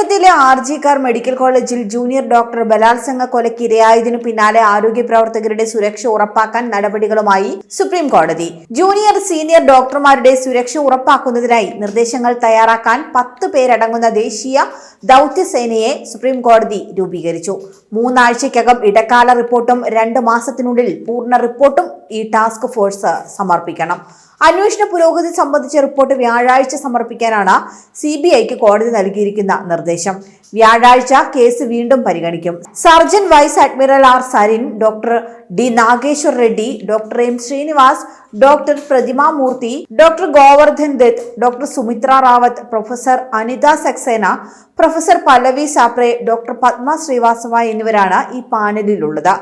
കൊൽക്കത്തയിലെ R G Kar medical കോളേജിൽ junior doctor ബലാത്സംഗ കൊലയ്ക്ക് ഇരയായതിനു പിന്നാലെ ആരോഗ്യ പ്രവർത്തകരുടെ സുരക്ഷ ഉറപ്പാക്കാൻ നടപടികളുമായി സുപ്രീം കോടതി. ജൂനിയർ സീനിയർ ഡോക്ടർമാരുടെ സുരക്ഷ ഉറപ്പാക്കുന്നതിനായി നിർദ്ദേശങ്ങൾ തയ്യാറാക്കാൻ പത്ത് പേരടങ്ങുന്ന ദേശീയ ദൗത്യസേനയെ സുപ്രീം കോടതി രൂപീകരിച്ചു. മൂന്നാഴ്ചയ്ക്കകം ഇടക്കാല റിപ്പോർട്ടും രണ്ട് മാസത്തിനുള്ളിൽ പൂർണ റിപ്പോർട്ടും ഈ ടാസ്ക് ഫോഴ്സ് സമർപ്പിക്കണം. അന്വേഷണ പുരോഗതി സംബന്ധിച്ച റിപ്പോർട്ട് വ്യാഴാഴ്ച സമർപ്പിക്കാനാണ് സി ബി ഐക്ക് കോടതി നൽകിയിരിക്കുന്ന നിർദ്ദേശം. വ്യാഴാഴ്ച കേസ് വീണ്ടും പരിഗണിക്കും. Surgeon vice admiral R Sarin doctor D Nageswar Reddy doctor M Srinivas doctor Pratima Murthy doctor Govardhan Dutt doctor Sumitra Rawat professor Anita Saxena professor Pallavi Sapre doctor Padma Srivastava എന്നിവരാണ് ഈ പാനലിലുള്ളത്.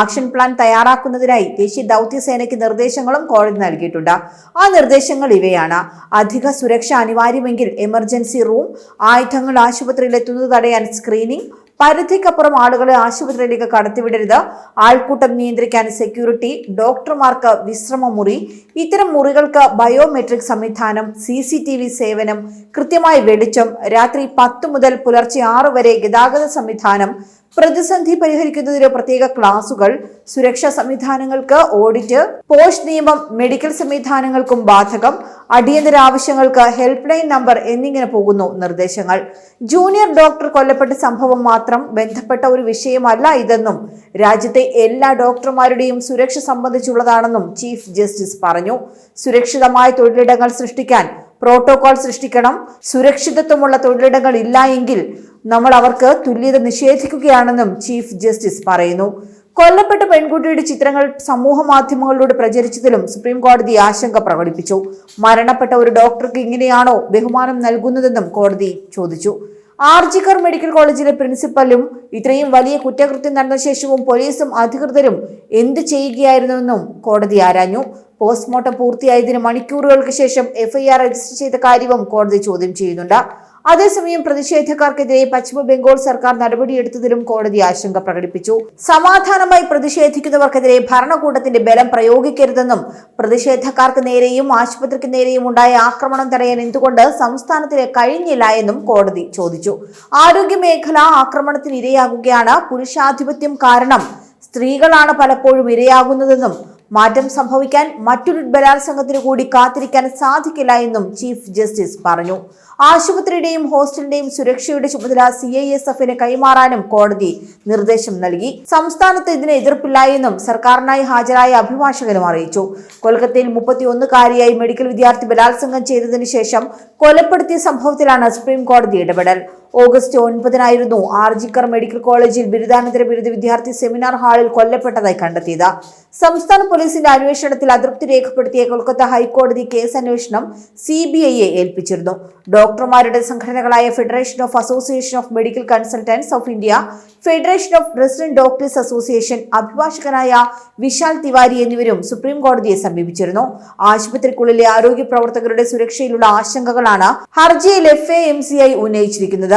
Action plan തയ്യാറാക്കുന്നതിനായി ദേശീയ ദൗത്യസേനയ്ക്ക് നിർദ്ദേശങ്ങളും കോടതി നൽകിയിട്ടുണ്ട്. ആ നിർദ്ദേശങ്ങൾ ഇവയാണ്. അധിക സുരക്ഷ അനിവാര്യമെങ്കിൽ എമർജൻസി റൂം ആയുധങ്ങൾ ആശുപത്രിയിൽ എത്തുന്നത് തടയാൻ സ്ക്രീനിംഗ് പരിധിക്കപ്പുറം ആളുകളെ ആശുപത്രിയിലേക്ക് കടത്തിവിടരുത്. ആൾക്കൂട്ടം നിയന്ത്രിക്കാൻ സെക്യൂരിറ്റി ഡോക്ടർമാർക്ക് വിശ്രമമുറി ഇത്തരം മുറികൾക്ക് ബയോമെട്രിക് സംവിധാനം സി സി ടി വി സേവനം കൃത്യമായ വെളിച്ചം രാത്രി പത്ത് മുതൽ പുലർച്ചെ ആറ് വരെ ഗതാഗത സംവിധാനം പ്രതിസന്ധി പരിഹരിക്കുന്നതിന് പ്രത്യേക ക്ലാസുകൾ സുരക്ഷാ സംവിധാനങ്ങൾക്ക് ഓഡിറ്റ് പോസ്റ്റ് നിയമം മെഡിക്കൽ സംവിധാനങ്ങൾക്കും ബാധകം അടിയന്തര ആവശ്യങ്ങൾക്ക് ഹെൽപ്പ് ലൈൻ നമ്പർ എന്നിങ്ങനെ പോകുന്നു നിർദ്ദേശങ്ങൾ. ജൂനിയർ ഡോക്ടർ കൊല്ലപ്പെട്ട സംഭവം മാത്രം ബന്ധപ്പെട്ട ഒരു വിഷയമല്ല ഇതെന്നും രാജ്യത്തെ എല്ലാ ഡോക്ടർമാരുടെയും സുരക്ഷ സംബന്ധിച്ചുള്ളതാണെന്നും ചീഫ് ജസ്റ്റിസ് പറഞ്ഞു. സുരക്ഷിതമായ തൊഴിലിടങ്ങൾ സൃഷ്ടിക്കാൻ പ്രോട്ടോകോൾ സൃഷ്ടിക്കണം. സുരക്ഷിതത്വമുള്ള തൊഴിലിടങ്ങൾ ഇല്ല എങ്കിൽ നമ്മൾ അവർക്ക് തുല്യത നിഷേധിക്കുകയാണെന്നും ചീഫ് ജസ്റ്റിസ് പറയുന്നു. കൊല്ലപ്പെട്ട പെൺകുട്ടിയുടെ ചിത്രങ്ങൾ സമൂഹ മാധ്യമങ്ങളിലൂടെ പ്രചരിച്ചതിലും സുപ്രീം കോടതി ആശങ്ക പ്രകടിപ്പിച്ചു. മരണപ്പെട്ട ഒരു ഡോക്ടർക്ക് ഇങ്ങനെയാണോ ബഹുമാനം നൽകുന്നതെന്നും കോടതി ചോദിച്ചു. ആർജിക്കർ മെഡിക്കൽ കോളേജിലെ പ്രിൻസിപ്പലും ഇത്രയും വലിയ കുറ്റകൃത്യം നടന്ന ശേഷവും പോലീസും അധികൃതരും എന്ത് ചെയ്യുകയായിരുന്നുവെന്നും കോടതി ആരാഞ്ഞു. പോസ്റ്റ്മോർട്ടം പൂർത്തിയായതിന് മണിക്കൂറുകൾക്ക് ശേഷം എഫ്ഐആർ രജിസ്റ്റർ ചെയ്ത കാര്യവും കോടതി ചോദ്യം ചെയ്യുന്നുണ്ട്. അതേസമയം പ്രതിഷേധക്കാർക്കെതിരെ പശ്ചിമ ബംഗാൾ സർക്കാർ നടപടിയെടുത്തതിലും കോടതി ആശങ്ക പ്രകടിപ്പിച്ചു. സമാധാനമായി പ്രതിഷേധിക്കുന്നവർക്കെതിരെ ഭരണകൂടത്തിന്റെ ബലം പ്രയോഗിക്കരുതെന്നും പ്രതിഷേധക്കാർക്ക് നേരെയും ആശുപത്രിക്ക് നേരെയും ഉണ്ടായ ആക്രമണം തടയാൻ എന്തുകൊണ്ട് സംസ്ഥാനത്തിന് കഴിഞ്ഞില്ല എന്നും കോടതി ചോദിച്ചു. ആരോഗ്യ മേഖല ആക്രമണത്തിന് ഇരയാകുകയാണ് പുരുഷാധിപത്യം കാരണം. സ്ത്രീകളാണ് പലപ്പോഴും ഇരയാകുന്നതെന്നും മാറ്റം സംഭവിക്കാൻ മറ്റൊരു ബലാത്സംഗത്തിന് കൂടി കാത്തിരിക്കാൻ സാധിക്കില്ല എന്നും ചീഫ് ജസ്റ്റിസ് പറഞ്ഞു. ആശുപത്രിയുടെയും ഹോസ്റ്റലിന്റെയും സുരക്ഷയുടെ ചുമതല സി ഐ എസ് എഫിന് കൈമാറാനും കോടതി നിർദ്ദേശം നൽകി. സംസ്ഥാനത്ത് ഇതിന് എതിർപ്പില്ല എന്നും സർക്കാരിനായി ഹാജരായ അഭിഭാഷകനും അറിയിച്ചു. കൊൽക്കത്തയിൽ മുപ്പത്തിയൊന്നുകാരിയായി മെഡിക്കൽ വിദ്യാർത്ഥി ബലാത്സംഗം ചെയ്തതിനു ശേഷം കൊലപ്പെടുത്തിയ സംഭവത്തിലാണ് സുപ്രീം കോടതി ഇടപെടൽ. ഓഗസ്റ്റ് ഒൻപതിനായിരുന്നു ആർജിക്കർ മെഡിക്കൽ കോളേജിൽ ബിരുദാനന്തര ബിരുദ വിദ്യാർത്ഥി സെമിനാർ ഹാളിൽ കൊല്ലപ്പെട്ടതായി കണ്ടെത്തിയത്. സംസ്ഥാന പോലീസിന്റെ അന്വേഷണത്തിൽ അതൃപ്തി രേഖപ്പെടുത്തിയ കൊൽക്കത്ത ഹൈക്കോടതി കേസ് അന്വേഷണം സി ബി ഐയെ ഏൽപ്പിച്ചിരുന്നു. ഡോക്ടർമാരുടെ സംഘടനകളായ federation of association of medical consultants of India federation of resident doctors association അഭിഭാഷകനായ വിശാൽ തിവാരി എന്നിവരും സുപ്രീം കോടതിയെ സമീപിച്ചിരുന്നു. ആശുപത്രിക്കുള്ളിലെ ആരോഗ്യ പ്രവർത്തകരുടെ സുരക്ഷയിലുള്ള ആശങ്കകളാണ് ഹർജിയിൽ F A M C I ഉന്നയിച്ചിരിക്കുന്നത്.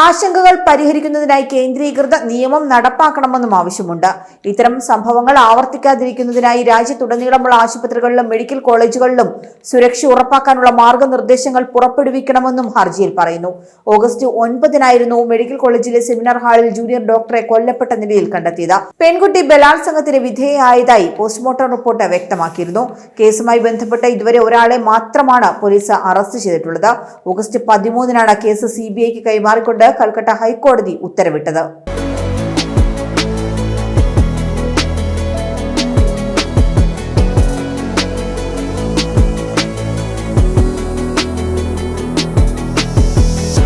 ആശങ്കകൾ പരിഹരിക്കുന്നതിനായി കേന്ദ്രീകൃത നിയമം നടപ്പാക്കണമെന്നും ആവശ്യമുണ്ട്. ഇത്തരം സംഭവങ്ങൾ ആവർത്തിക്കാതിരിക്കുന്നതിനായി രാജ്യത്തുടനീളമുള്ള ആശുപത്രികളിലും മെഡിക്കൽ കോളേജുകളിലും സുരക്ഷ ഉറപ്പാക്കാനുള്ള മാർഗനിർദ്ദേശങ്ങൾ പുറപ്പെടുവിക്കണമെന്നും ഹർജിയിൽ പറയുന്നു. ഓഗസ്റ്റ് ഒൻപതിനായിരുന്നു മെഡിക്കൽ കോളേജിലെ സെമിനാർ ഹാളിൽ ജൂനിയർ ഡോക്ടറെ കൊല്ലപ്പെട്ട നിലയിൽ കണ്ടെത്തിയത്. പെൺകുട്ടി ബലാത്സംഗത്തിന് വിധേയയായതായി പോസ്റ്റ്മോർട്ടം റിപ്പോർട്ട് വ്യക്തമാക്കിയിരുന്നു. കേസുമായി ബന്ധപ്പെട്ട് ഇതുവരെ ഒരാളെ മാത്രമാണ് പോലീസ് അറസ്റ്റ് ചെയ്തിട്ടുള്ളത്. ഓഗസ്റ്റ് പതിമൂന്നിനാണ് കേസ് സി ബി ഐക്ക് കൈമാറിക്കൊണ്ട് കൽക്കട്ട ഹൈക്കോടതി ഉത്തരവിട്ടത്